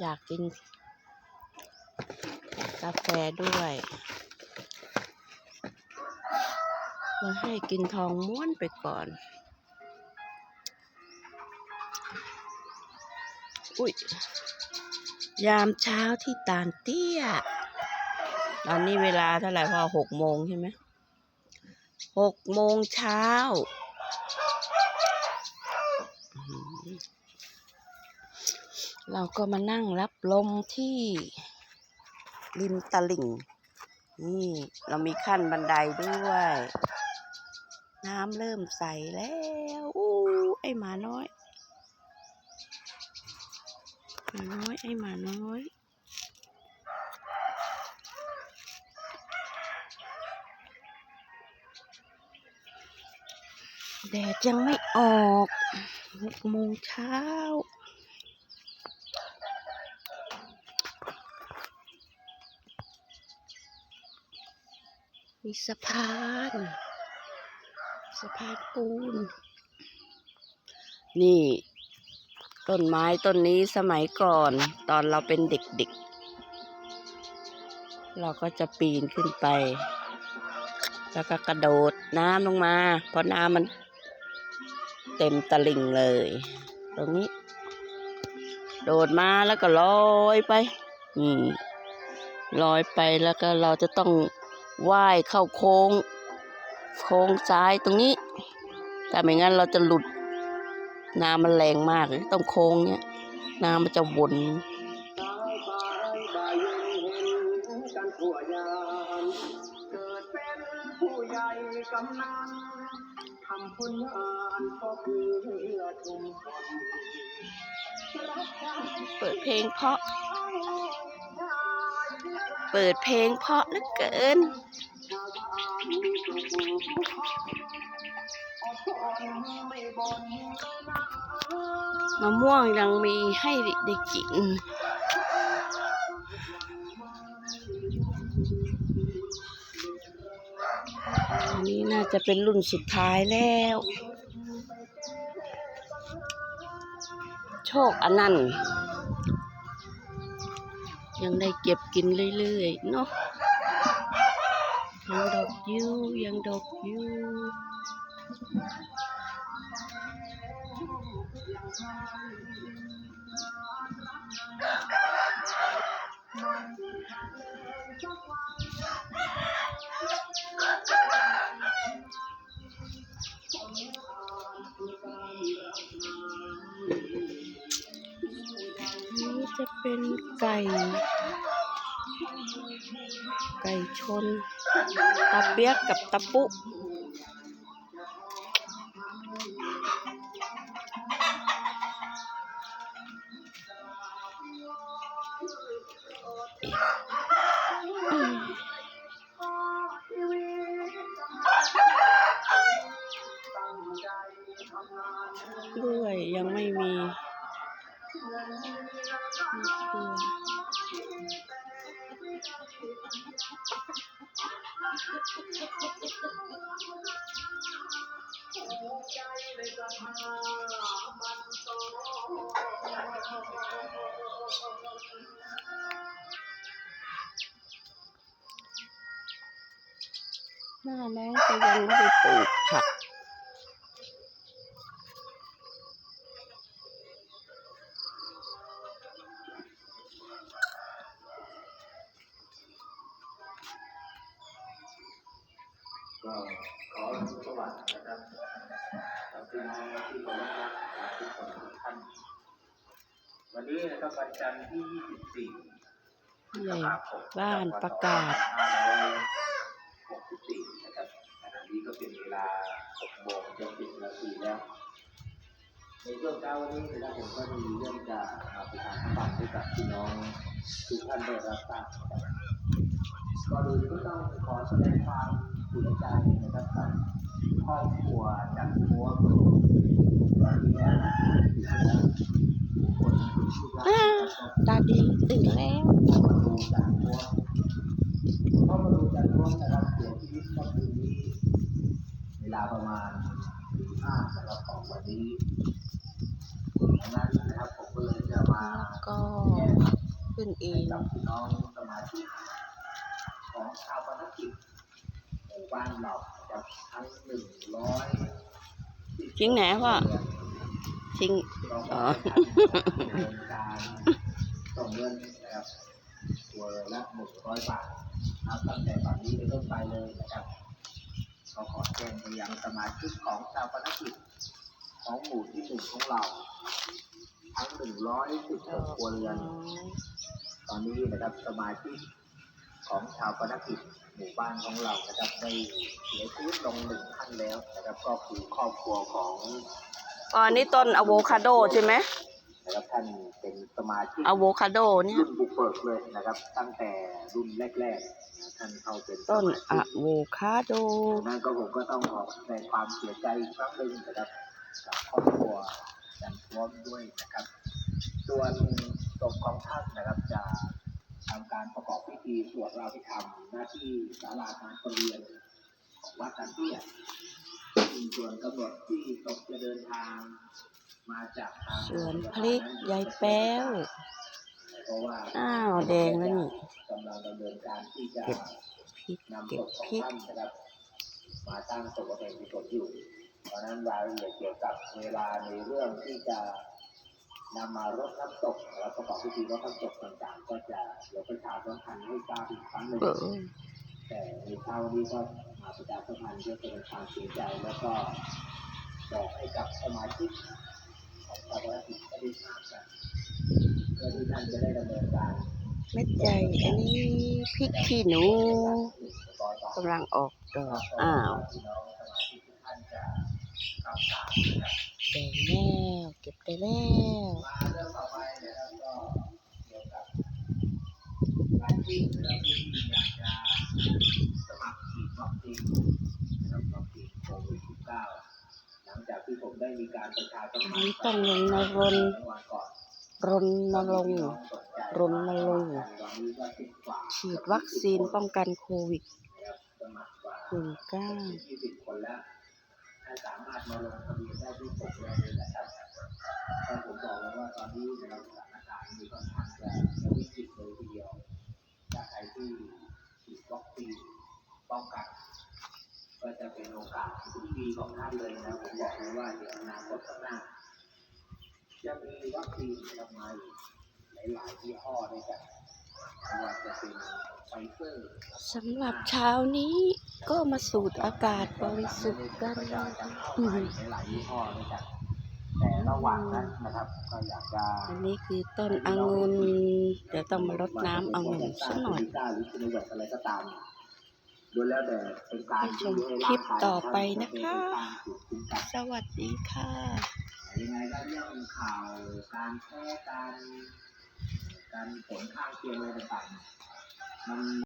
อยากกิน กาแฟด้วยมาให้กินทองม้วนไปก่อน อุ้ย ยามเช้าที่ตาลเตี้ย ตอนนี้เวลาเท่าไหร่พอหกโมงใช่ไหมหกโมงเช้าอื้อหือ เราก็มานั่งรับลมที่ริมตลิ่ง นี่เรามีขั้นบันไดด้วย น้ำเริ่มใสแล้วอู้ไอหมาน้อยหมาน้อย ไอหมาน้อยแดดยังไม่ออกหกโมงเช้า มีสะพาน สะพานปูน นี่ ต้นไม้ต้นนี้สมัยก่อน ตอนเราเป็นเด็กๆ เราก็จะปีนขึ้นไป แล้วก็กระโดดน้ำลงมา เพราะน้ำมันเต็มตลิ่งเลย ตรงนี้ โดดมาแล้วก็ลอยไป อืมลอยไปแล้วก็เราจะต้อง ว่ายเข้าโค้ง โค้งซ้ายตรงนี้ ถ้าไม่งั้นเราจะหลุด น้ำมันแรงมากเลยต้องโค้งเนี้ยน้ำมันจะวนเย็นเห็นกันทั่วยามเกิดเป็นผู้ใหญ่กำนันทำผลงานก็คือชุมชนรับใช้เปิดเพลงเพราะ เปิดเพลงเพราะเหลือเกิน มะม่วงยังมีให้ได้กิน อันนี้น่าจะเป็นรุ่นสุดท้ายแล้ว โชคอันนั้นต์ ยังได้เก็บกินเรื่อยๆเนาะยังดอกอยูยังดอกยูนี่จะ เป็นไก่ ไก่ชนตาเปียกกับตาปุอืมด้วยยังไม่มี ม่ชัวร์หน้าแล้งก็ยังไม่ได้ปลูกผัก พี่น้องที่เคารพรักทุกคนทุกท่าน วันนี้นะครับวันจันทร์ที่ 24ผู้ใหญ่บ้านประกาศ2564นะครับขณะนี้ก็เป็นเวลา6โมงจะ10นาทีแล้ว ในช่วงเช้าวันนี้นะครับผมก็มีเรื่องจะมาประชาสัมพันธ์ให้กับพี่น้องทุกท่านได้รับทราบนะครับก่อนอื่นก็ต้องขอแสดงความเสียใจนะครับกับครอบครัวจันทร์มัวกรุงวันนี้นะทุกคน ที่ชื่อว่าอ้าวตาดีตื่นแล้วพ่อมาดูจันทร์มัวพ่อมาดูจันทร์มัวนะครับเสียชีวิตเมื่อคืนนี้เวลาประมาณตีห้านะครับของวันนี้ดังนั้นนะครับผมก็เลยจะมาแล้วก็ขึ้นเองกับพี่น้องสมาชิกของชาวบ้านกิจหมู่บ้านเรานะครับทั้งหนึ่งร้อยจริงไหนพ่อ จริงเราอ๋ก็อดำเนินการส่งเงินนะครับตัวละหนึ่งร้อยบาทนับตั้งแต่บัดนี้เป็นต้นไปเลยนะครับก็ขอแจ้งไปยังสมาชิกของชาวบ้านกิจของหมู่ที่หนึ่งของเรา ทั้งหนึ่งร้อยสิบหกครัวเรือนตอนนี้นะครับสมาชิกของชาวปนกิจหมู่บ้านของเรานะครับได้เสียชีวิตลงหนึ่งท่านแล้วนะครับก็คือครอบครัวของ อ๋ออันนี้ต้นอะโวคาโดใช่ไหมนะครับท่านเป็นสมาชิกอะโวคาโดเนี่ย รุ่นบุกเบิกเลยนะครับ ตั้งแต่รุ่นแรกๆนะท่านเข้าเป็นสต้นมาชิอะกโวคาโด นั่นก็ผมก็ต้องขอแสดงความเสียใจอีกครั้งหนึ่งนะครับกับครอบครัวยันพร้อมด้วยนะครับ ส่วนศพของท่านนะครับจะทำการประกอบพิธีสวดราพิธรรมหน้าที่ศาลาการประเรียนของวัดตันเตี้ย ส่วนกำหนดที่ศพจะเดินทาง มาจากทางสวนพริกยายแป้ว เพราะว่าอ้าวแดงแล้วนี่ กำลังดำเนินการที่จะเก็บพริกนำศเก็บพของพริกท่านนะครับ มาตั้งศพบำเพ็ญกุศลอยู่ เพราะฉะนั้นรายละเอียดเกี่ยวกับเวลาในเรื่องที่จะนำมารดน้ำตกและประกอบพิธีรดน้ำตกต่างๆ ก็จะเดี๋ยวประชาสัมพันธ์ให้ทราบอีกครั้งหนึ่งเออแต่ในเช้านี้ก็มาประชาสัมพันธ์เพื่อแสดงความเสียใจแล้วก็บอกให้กับสมาชิกของชาวบ้าที่ได้ทราบกันเพื่อที่ท่านจะได้ดำเนินการเม็ดใหญ่อันนี้พริกขี้หนูกำลังออกดอกอ้าวพี่น้แล้วเก็บได้แล้วมาเรื่องต่อไปนะครับก็เกี่ยวกับรายชื่อและผู้ที่อยากจะ วัคซีนนะครับวัคซีนโควิด -19 หลังจากที่ผมได้มีการประชาสัมอันพันธ์ต้องลงนรนเมื่อวันก่อนรณรงค์รณรงค์วันนี้ก็สิบกว่าฉีดวัคซีนป้องกันโควิดนะครับสมัครกว่าหนึ่งเก้าสามารถมาลงทะเบียนได้ที่ผมเลยนะครับก็ผมบอกแล้วว่าตอนนี้นะครับสถานการณ์มีค่อนข้างจะจะวิกฤตเลยทีเดียวถ้าใครที่ฉีดวัคซีน ป้องกัน ก็จะเป็นโอกาสที่ดีของท่านเลยนะผมบอกเลยว่าเดี๋ยวอนาคตข้างหน้าจะมีวัคซีนออกมาอีกหลายๆยี่ห้อด้วยกันว่าจะเป็นไฟเซอร์สำหรับเช้านี้ก็มาสูดอากาศบริสุทธิ์กันอืมหลายยี่ห้อด้วยกันแต่ระหว่างนั้นนะครับก็อยากจะอันนี้คือต้นองุ่นเดี๋ยวต้องมารดน้ำองุ่นสักหน่อยหรือซิโนแวคอะไรก็ตาม ไปชมคลิปต่อไปนะคะ สวัสดีค่ะยังไงก็เรื่องข่าวการแพร่การการผลข้างเคียงอะไรต่างๆมัน